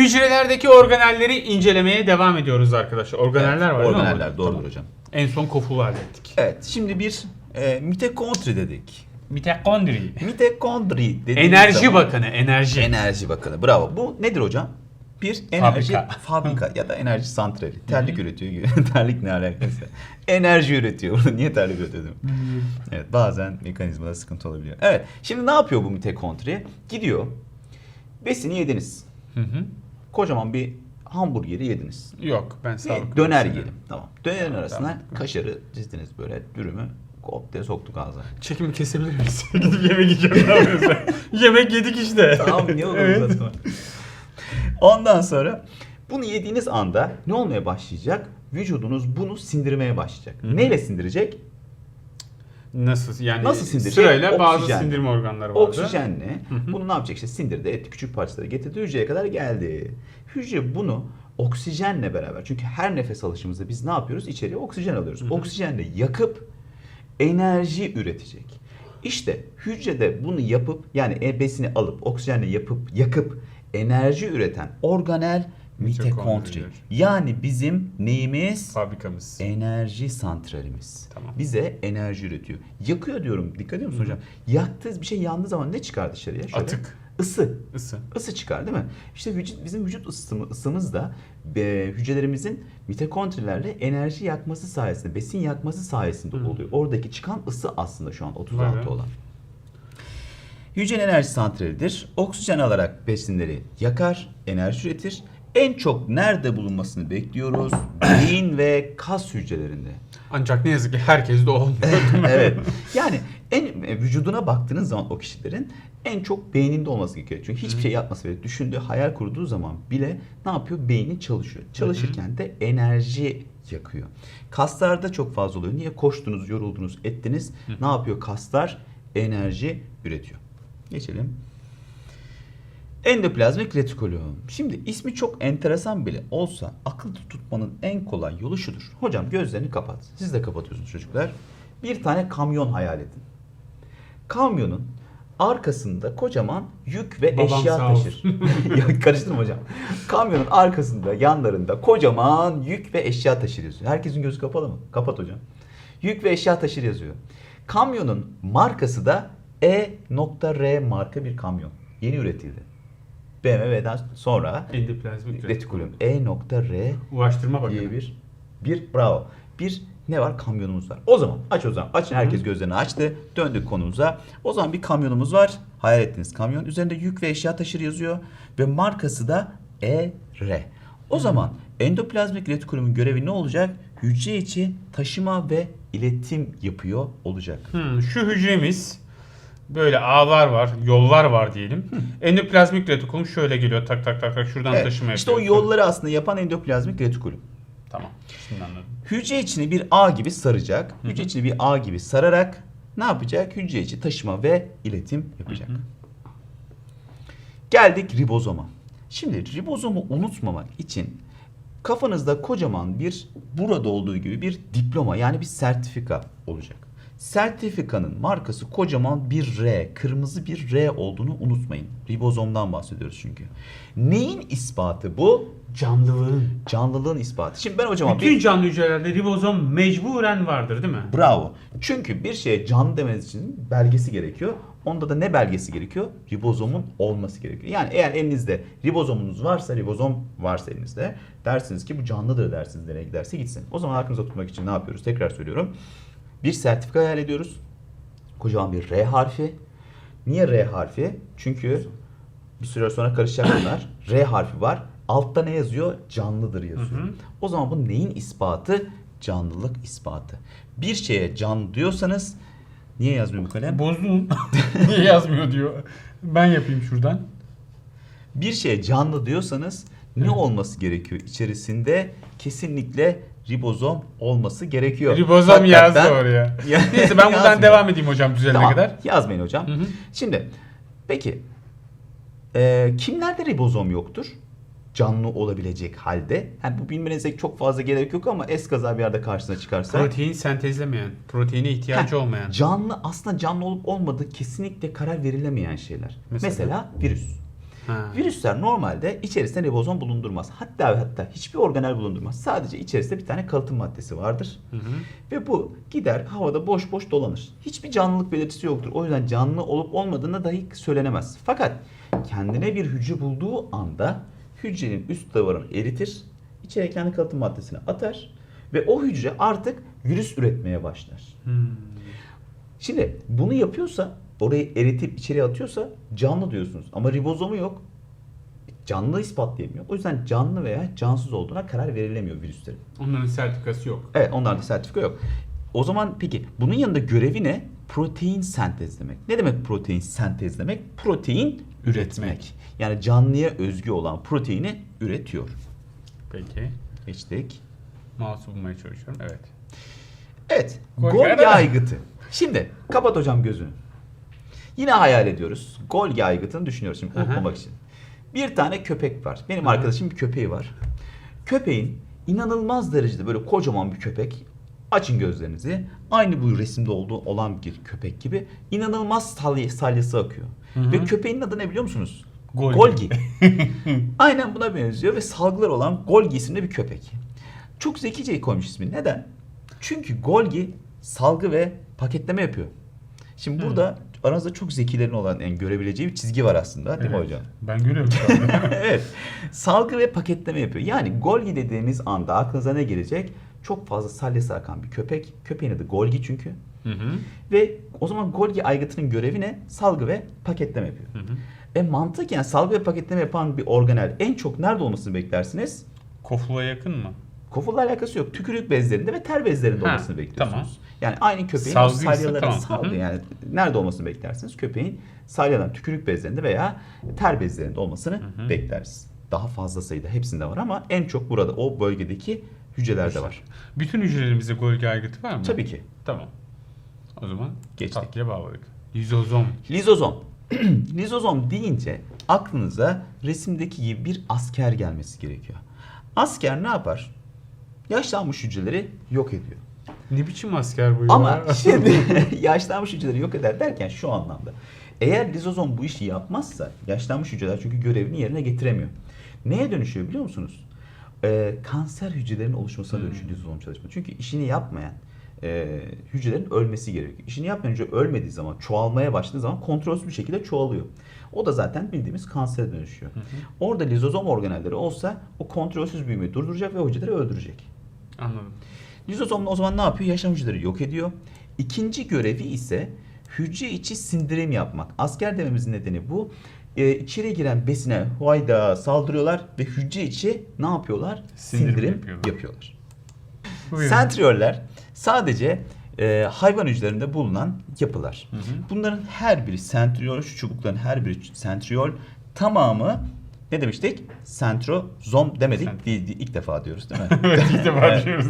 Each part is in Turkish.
Hücrelerdeki organelleri incelemeye devam ediyoruz arkadaşlar. Organeller var değil mi? Organeller doğrudur Tamam. hocam. En son kofulu hallettik. Evet şimdi bir e, mitokondri dedik. Mitokondri. Mitokondri dediğimiz Enerji zaman- bakanı, enerji. Enerji Bakanı. Bravo. Bu nedir hocam? Bir enerji Fabrika. fabrika, ya da enerji santrali. Terlik üretiyor gibi. terlik ne alakası? enerji üretiyor. Niye terlik üretiyor? değil mi? evet bazen mekanizmada sıkıntı olabiliyor. Evet. Şimdi ne yapıyor bu mitokondri? Gidiyor. Besini yediniz. Hı hı. Kocaman bir hamburgeri yediniz. Yok ben sağlıklı. döner yiyelim. Tamam. Dönerin arasına Tamam. kaşarı dizdiniz böyle dürümü kop diye soktuk ağza. Çekimi kesebilir miyiz? Gidip yemek yiyeceğim. Ne yapıyorsun? Yemek yedik işte. Tamam niye olur Evet. uzatma. Ondan sonra bunu yediğiniz anda ne olmaya başlayacak? Vücudunuz bunu sindirmeye başlayacak. Hı hı. Neyle sindirecek? Nasıl yani Nasıl sindirecek? sırayla bazı Oksijenle. sindirme organları vardı. Oksijenle bunu ne yapacak? İşte sindirdi, etti, küçük parçaları getirdi, hücreye kadar geldi. Hücre bunu oksijenle beraber çünkü her nefes alışımızda biz ne yapıyoruz? İçeriye oksijen alıyoruz. Oksijenle yakıp enerji üretecek. İşte hücrede bunu yapıp yani e, besini alıp oksijenle yapıp yakıp enerji üreten organel mitokondri. Yani bizim neyimiz? Fabrikamız. Enerji santralimiz. Tamam. Bize enerji üretiyor. Yakıyor diyorum. Dikkat ediyor musun hocam? Yaktığı bir şey yandığı zaman ne çıkar dışarıya? Şöyle. Atık. Isı. Isı. Isı çıkar değil mi? İşte vücut, bizim vücut ısımı, ısımız da e, hücrelerimizin mitokondrilerle enerji yakması sayesinde, besin yakması sayesinde Hı. oluyor. Oradaki çıkan ısı aslında şu an 36 Vay be. olan. Hücrenin enerji santralidir. Oksijen alarak besinleri yakar, enerji üretir. En çok nerede bulunmasını bekliyoruz? Beyin ve kas hücrelerinde. Ancak ne yazık ki herkes de olmuyor. evet. Yani en e, vücuduna baktığınız zaman o kişilerin en çok beyninde olması gerekiyor. Çünkü hiçbir şey yapması ve düşündüğü, hayal kurduğu zaman bile ne yapıyor? Beyni çalışıyor. Çalışırken de enerji yakıyor. Kaslarda çok fazla oluyor. Niye? Koştunuz, yoruldunuz, ettiniz. Ne yapıyor kaslar? Enerji üretiyor. Geçelim. Endoplazmik retikulum. Şimdi ismi çok enteresan bile olsa akılda tutmanın en kolay yolu şudur. Hocam gözlerini kapat. Siz de kapatıyorsunuz çocuklar. Bir tane kamyon hayal edin. Kamyonun arkasında kocaman yük ve Babam eşya taşır. ya karıştırma hocam. Kamyonun arkasında, yanlarında kocaman yük ve eşya taşır yazıyor. Herkesin gözü kapalı mı? Kapat hocam. Yük ve eşya taşır yazıyor. Kamyonun markası da E.R marka bir kamyon. Yeni üretildi. BMW'den sonra Endoplazmik retikulum E.R Ulaştırma Bakanı. diye bir bir bravo. Bir ne var? Kamyonumuz var. O zaman aç o zaman. Açın herkes gözlerini açtı. Döndük konumuza. O zaman bir kamyonumuz var. Hayal ettiniz kamyon. Üzerinde yük ve eşya taşır yazıyor. Ve markası da ER. O zaman endoplazmik retikulumun görevi ne olacak? Hücre içi taşıma ve iletim yapıyor olacak. Hmm, şu hücremiz böyle ağlar var, yollar var diyelim. Endoplazmik retikulum şöyle geliyor tak tak tak tak şuradan Evet, taşıma işte o yapıyor. yolları aslında yapan endoplazmik retikulum. Tamam. Şimdi anladım. Hücre içini bir ağ gibi saracak. Hücre içini bir ağ gibi sararak ne yapacak? Hücre içi taşıma ve iletim yapacak. Geldik ribozoma. Şimdi ribozomu unutmamak için kafanızda kocaman bir burada olduğu gibi bir diploma yani bir sertifika olacak. Sertifikanın markası kocaman bir R, kırmızı bir R olduğunu unutmayın. Ribozomdan bahsediyoruz çünkü. Neyin ispatı bu? Canlılığın. Canlılığın ispatı. Şimdi ben hocama bir... Bütün canlı hücrelerde ribozom mecburen vardır değil mi? Bravo. Çünkü bir şeye canlı demeniz için belgesi gerekiyor. Onda da ne belgesi gerekiyor? Ribozomun olması gerekiyor. Yani eğer elinizde ribozomunuz varsa, ribozom varsa elinizde dersiniz ki bu canlıdır dersiniz nereye giderse gitsin. O zaman aklınıza tutmak için ne yapıyoruz? Tekrar söylüyorum. Bir sertifika hayal ediyoruz. Kocaman bir R harfi. Niye R harfi? Çünkü bir süre sonra karışacak bunlar. R harfi var. Altta ne yazıyor? Canlıdır yazıyor. Hı hı. O zaman bu neyin ispatı? Canlılık ispatı. Bir şeye canlı diyorsanız niye yazmıyor bu kalem? Bozdun. Niye yazmıyor diyor. Ben yapayım şuradan. Bir şeye canlı diyorsanız ne Evet. olması gerekiyor? İçerisinde kesinlikle ribozom olması gerekiyor. Ribozom Hatta yazdı ben- oraya. Ya- Neyse ben buradan devam edeyim hocam düzelene Tamam, kadar. Yazmayın hocam. Hı hı. Şimdi peki e, kimlerde ribozom yoktur? Canlı olabilecek halde. Yani bu bilmenize çok fazla gerek yok ama eskaza bir yerde karşısına çıkarsa. Protein sentezlemeyen, proteine ihtiyacı Heh, olmayan. Canlı aslında canlı olup olmadığı kesinlikle karar verilemeyen şeyler. Mesela? Mesela, virüs. Ha. Virüsler normalde içerisinde ribozom bulundurmaz. Hatta ve hatta hiçbir organel bulundurmaz. Sadece içerisinde bir tane kalıtım maddesi vardır. Hı hı. Ve bu gider havada boş boş dolanır. Hiçbir canlılık belirtisi yoktur. O yüzden canlı olup olmadığına dahi söylenemez. Fakat kendine bir hücre bulduğu anda hücrenin üst davarını eritir. içeri kendi kalıtım maddesini atar. Ve o hücre artık virüs üretmeye başlar. Hmm. Şimdi bunu yapıyorsa, orayı eritip içeriye atıyorsa canlı diyorsunuz. Ama ribozomu yok. Canlı ispatlayamıyor. O yüzden canlı veya cansız olduğuna karar verilemiyor virüslerin. Onların sertifikası yok. Evet onlarda sertifika yok. O zaman peki bunun yanında görevi ne? Protein sentezlemek. Ne demek protein sentezlemek? Protein üretmek. Yani canlıya özgü olan proteini üretiyor. Peki. Geçtik. Mouse'u bulmaya çalışıyorum. Evet. Evet. Golgi Golgi arada. aygıtı. Şimdi kapat hocam gözünü. Yine hayal ediyoruz. Golgi aygıtını düşünüyoruz şimdi unutmamak için. Bir tane köpek var. Benim Aha. arkadaşım bir köpeği var. Köpeğin inanılmaz derecede böyle kocaman bir köpek. Açın gözlerinizi. Aynı bu resimde olduğu olan bir köpek gibi inanılmaz salya, salyası akıyor. Hı hı. Ve köpeğin adı ne biliyor musunuz? Golgi. Golgi. Aynen buna benziyor ve salgılar olan Golgi isimli bir köpek. Çok zekice koymuş ismini. Neden? Çünkü Golgi salgı ve paketleme yapıyor. Şimdi burada aranızda çok zekilerin olan en görebileceği bir çizgi var aslında değil mi Evet. hocam? Ben görüyorum evet. Salgı ve paketleme yapıyor. Yani Golgi dediğimiz anda aklınıza ne gelecek? Çok fazla salyası akan bir köpek. Köpeğin adı Golgi çünkü. Hı hı. Ve o zaman Golgi aygıtının görevi ne? Salgı ve paketleme yapıyor. Hı hı. E mantıken salgı ve paketleme yapan bir organel en çok nerede olmasını beklersiniz? Kofluğa yakın mı? Kofulla alakası yok. Tükürük bezlerinde ve ter bezlerinde Ha, olmasını bekliyorsunuz. tamam. Yani aynı köpeğin Salgıysa salyaların tamam. salgı yani nerede olmasını beklersiniz? Köpeğin salyaların tükürük bezlerinde veya ter bezlerinde olmasını Hı hı. bekleriz. Daha fazla sayıda hepsinde var ama en çok burada o bölgedeki hücrelerde var. Bütün hücrelerimizde Golgi aygıtı var mı? Tabii ki. Tamam. O zaman Geçtik. tatlıya bağladık. Lizozom. Lizozom. Lizozom deyince aklınıza resimdeki gibi bir asker gelmesi gerekiyor. Asker ne yapar? Yaşlanmış hücreleri yok ediyor. Ne biçim asker bu ya? Ama şimdi yaşlanmış hücreleri yok eder derken şu anlamda. Eğer lizozom bu işi yapmazsa yaşlanmış hücreler çünkü görevini yerine getiremiyor. Neye dönüşüyor biliyor musunuz? Ee, kanser hücrelerinin oluşmasına Hmm. dönüşüyor lizozom çalışma. Çünkü işini yapmayan e, hücrelerin ölmesi gerekiyor. İşini yapmayan hücre ölmediği zaman, çoğalmaya başladığı zaman kontrolsüz bir şekilde çoğalıyor. O da zaten bildiğimiz kansere dönüşüyor. Orada lizozom organelleri olsa o kontrolsüz büyümeyi durduracak ve hücreleri öldürecek. Anladım. Lizozom o zaman ne yapıyor? Yaşam hücreleri yok ediyor. İkinci görevi ise hücre içi sindirim yapmak. Asker dememizin nedeni bu. Ee, içeri giren besine huyda saldırıyorlar ve hücre içi ne yapıyorlar? Sindirim Sindirim, yapıyorlar. yapıyorlar. Buyurun. Sentriyoller sadece e, hayvan hücrelerinde bulunan yapılar. Hı hı. Bunların her biri sentriyol, şu çubukların her biri sentriyol. Tamamı ne demiştik? Sentrozom demedik. Sent- di- ilk defa diyoruz değil mi? evet ilk defa diyoruz.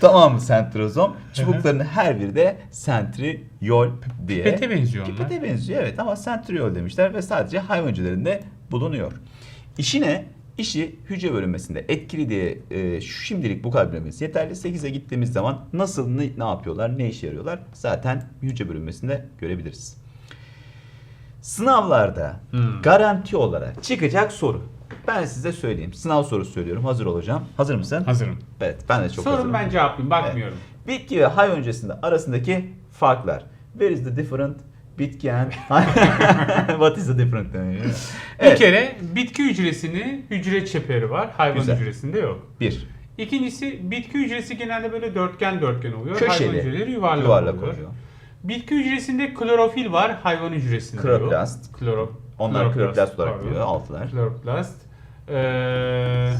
Tamamı sentrozom. Çubukların her biri de sentriyol diye. Pipete benziyor onlar. Pipete benziyor evet ama sentriyol demişler ve sadece hayvan hücrelerinde bulunuyor. İşi ne? İşi hücre bölünmesinde etkili diye e, şimdilik bu kadar bilmemiz yeterli. 8'e gittiğimiz zaman nasıl ne, ne yapıyorlar, ne işe yarıyorlar zaten hücre bölünmesinde görebiliriz. Sınavlarda Hmm. garanti olarak çıkacak soru. Ben size söyleyeyim. Sınav sorusu söylüyorum. Hazır olacağım. Hazır mısın? Hazırım. Evet ben de çok Sorun hazırım. ben cevaplayayım. Bakmıyorum. Bitki ve hayvan öncesinde arasındaki farklar. Where is the different bitki and what is the different? Bir Evet. kere bitki hücresinin hücre çeperi var. Hayvan Güzel. hücresinde yok. Bir. İkincisi bitki hücresi genelde böyle dörtgen dörtgen oluyor. Köşeli. Hayvan hücreleri yuvarlak, Yuvarlak oluyor. oluyor. Bitki hücresinde klorofil var. Hayvan hücresinde Kloroplast. yok. Kloro, Onlar kloroplast olarak pardon. biliyor. Altılar. Kloroplast. Ee,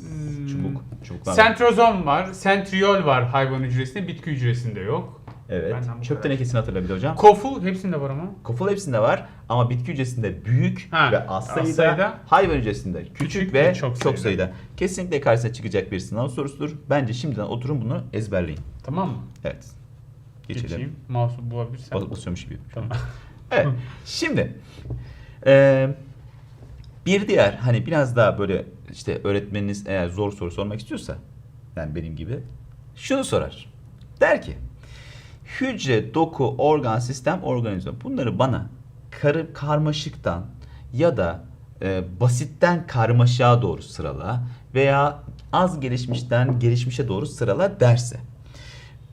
hmm, Çubuk. Çubuklar. Sentrozom var. Sentriol var hayvan hücresinde. Bitki hücresinde yok. Evet. Benden bu Çöp kadar. tenekesini hatırla bir de hocam. Koful hepsinde var ama. Koful hepsinde var ama bitki hücresinde büyük Ha, ve az az sayıda, sayıda. hayvan hücresinde küçük, Küçük ve ve çok, çok sayıda. sayıda. Kesinlikle karşısına çıkacak bir sınav sorusudur. Bence şimdiden oturun bunu ezberleyin. Tamam mı? Evet. Geçelim. Geçeyim. Mouse'u bulabilirsen. Bas- Basıyormuş gibi. Tamam. Evet. Şimdi eee, bir diğer hani biraz daha böyle işte öğretmeniniz eğer zor soru sormak istiyorsa yani benim gibi şunu sorar. Der ki hücre, doku, organ, sistem, organizma bunları bana karı, karmaşıktan ya da e, basitten karmaşaya doğru sırala veya az gelişmişten gelişmişe doğru sırala derse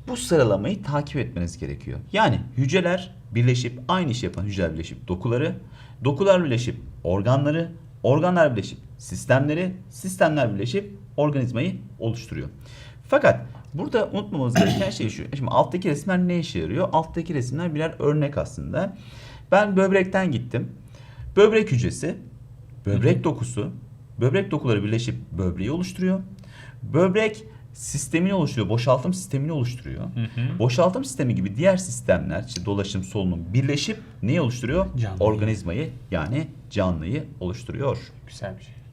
bu sıralamayı takip etmeniz gerekiyor. Yani hücreler birleşip aynı iş yapan hücreler birleşip dokuları, dokular birleşip organları, organlar birleşip sistemleri, sistemler birleşip organizmayı oluşturuyor. Fakat burada unutmamamız gereken şey şu. Şimdi alttaki resimler ne işe yarıyor? Alttaki resimler birer örnek aslında. Ben böbrekten gittim. Böbrek hücresi, böbrek dokusu, böbrek dokuları birleşip böbreği oluşturuyor. Böbrek sistemini oluşturuyor, boşaltım sistemini oluşturuyor. Boşaltım sistemi gibi diğer sistemler, işte dolaşım, solunum birleşip neyi oluşturuyor? Canlıyı. Organizmayı yani canlıyı oluşturuyor. Güzel bir şey.